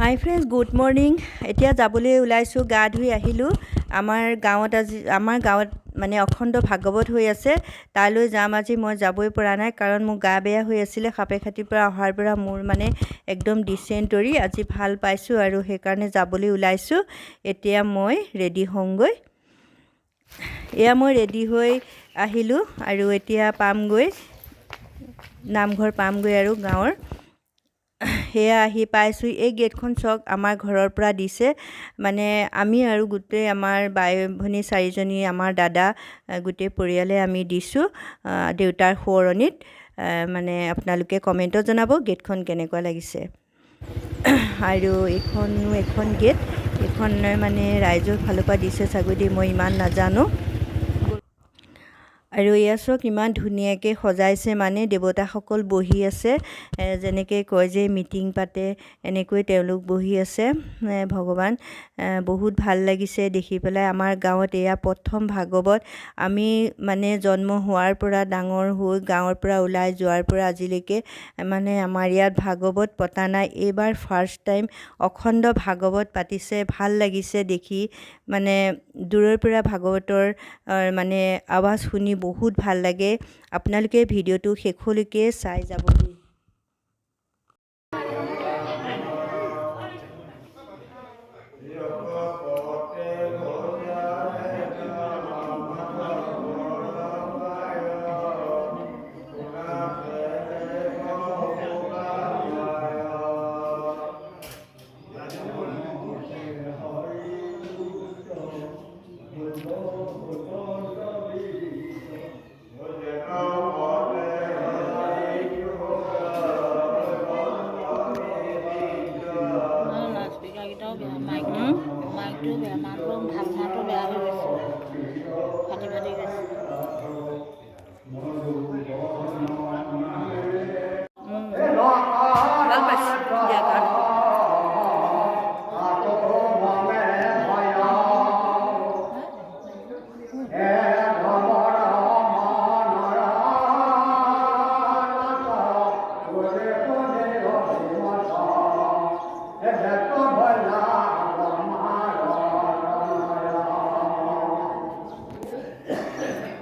হাই friends good morning এতিয়া যাবলৈ ওলাইছোঁ গা ধুই আহিলোঁ। আমাৰ গাঁৱত আজি আমাৰ গাঁৱত মানে অখণ্ড ভাগৱত হৈ আছে। তালৈ যাম আজি মই যাবই পৰা নাই কাৰণ মোৰ গা বেয়া হৈ আছিলে। সাপে খাতিৰ পৰা অহাৰ পৰা মোৰ মানে একদম ডিচেণ্টৰী আজি ভাল পাইছোঁ আৰু সেইকাৰণে যাবলৈ ওলাইছোঁ। এতিয়া মই ৰেডি হওঁগৈ। এয়া মই ৰেডি হৈ আহিলোঁ আৰু এতিয়া পামগৈ নামঘৰ পামগৈ আৰু গাঁৱৰ। সেয়া আহি পাইছোঁ এই গেটখন চাওক আমাৰ ঘৰৰ পৰা দিছে। মানে আমি আৰু গোটেই আমাৰ বাই ভনী চাৰিজনী আমাৰ দাদা গোটেই পৰিয়ালে আমি দিছোঁ দেউতাৰ সোঁৱৰণিত। মানে আপোনালোকে কমেণ্টত জনাব গেটখন কেনেকুৱা লাগিছে। আৰু এইখনো এখন গেট। এইখন মানে ৰাইজৰ ফালৰ পৰা দিছে চাগৈ দেই মই ইমান নাজানো। আৰু এয়া চাওক ইমান ধুনীয়াকৈ সজাইছে মানে দেৱতাসকল বহি আছে যেনেকৈ কয় যে মিটিং পাতে এনেকৈ তেওঁলোক বহি আছে ভগৱান বহুত ভাল লাগিছে দেখি পেলাই। আমাৰ গাঁৱত এয়া প্ৰথম ভাগৱত। আমি মানে জন্ম হোৱাৰ পৰা ডাঙৰ হৈ গাঁৱৰ পৰা ওলাই যোৱাৰ পৰা আজিলৈকে মানে আমাৰ ইয়াত ভাগৱত পতা নাই। এইবাৰ ফাৰ্ষ্ট টাইম অখণ্ড ভাগৱত পাতিছে ভাল লাগিছে দেখি। মানে দূৰৰ পৰা ভাগৱতৰ মানে আৱাজ শুনি বহুত ভাল লাগে। আপোনালোকে ভিডিঅ'টো শেষলৈকে চাই যাব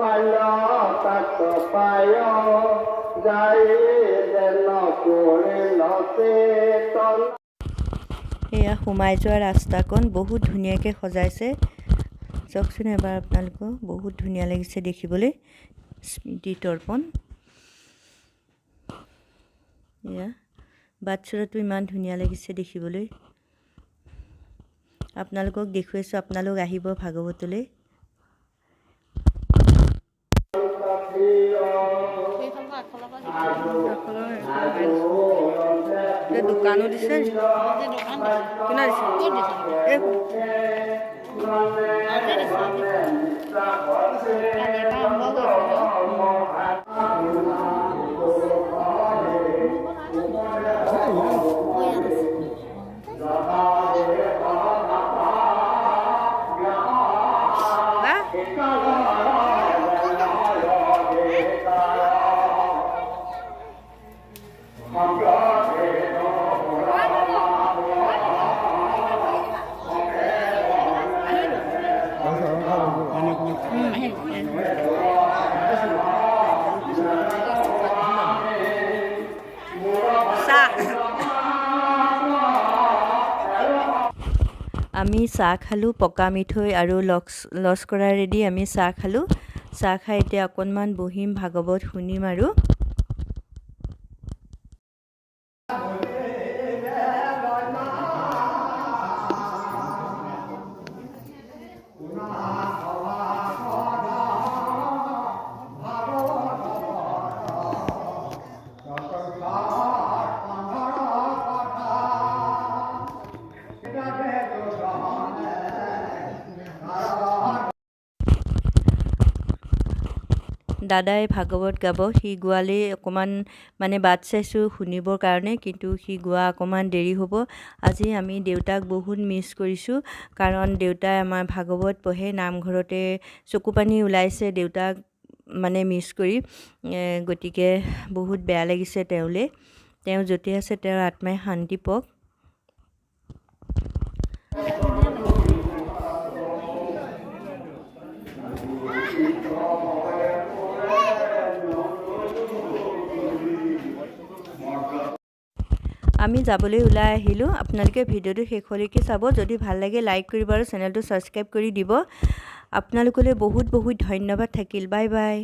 পায় এয়া সোমাই যোৱা ৰাস্তাকণ বহুত ধুনীয়াকৈ সজাইছে। চাওকচোন এবাৰ আপোনালোকক বহুত ধুনীয়া লাগিছে দেখিবলৈ। স্মৃতি তৰ্পণ এয়া, বাটচৰাটো ইমান ধুনীয়া লাগিছে দেখিবলৈ। আপোনালোকক দেখুৱাইছোঁ, আপোনালোক আহিব ভাগৱতলৈ। দোকানো দিছে। আজি দোকান দিছে। কোনে দিছে? আমি চাহ খালোঁ পকা মিঠৈ আৰু লছ লছকৰা ৰেডি আমি চাহ খালোঁ। চাহ খাই এতিয়া অকণমান বহিম ভাগৱত শুনিম আৰু। দাদাই ভাগৱত গাব সি গোৱালেই অকণমান মানে বাট চাইছোঁ শুনিবৰ কাৰণে কিন্তু সি গোৱা অকণমান দেৰি হ'ব। আজি আমি দেউতাক বহুত মিছ কৰিছোঁ কাৰণ দেউতাই আমাৰ ভাগৱত পঢ়ে নামঘৰতে চকু পানী ওলাইছে দেউতাক মানে মিছ কৰি গতিকে বহুত বেয়া লাগিছে তেওঁলৈ। তেওঁ য'তে আছে তেওঁৰ আত্মাই শান্তি পাওক। আমি যাবলৈ ওলাই আহিলোঁ। আপোনালোকে ভিডিঅ'টো শেষলৈকে চাব। যদি ভাল লাগে লাইক কৰিব আৰু চেনেলটো ছাবস্ক্ৰাইব কৰি দিব। আপোনালোকলৈ বহুত বহুত ধন্যবাদ থাকিল। Bye bye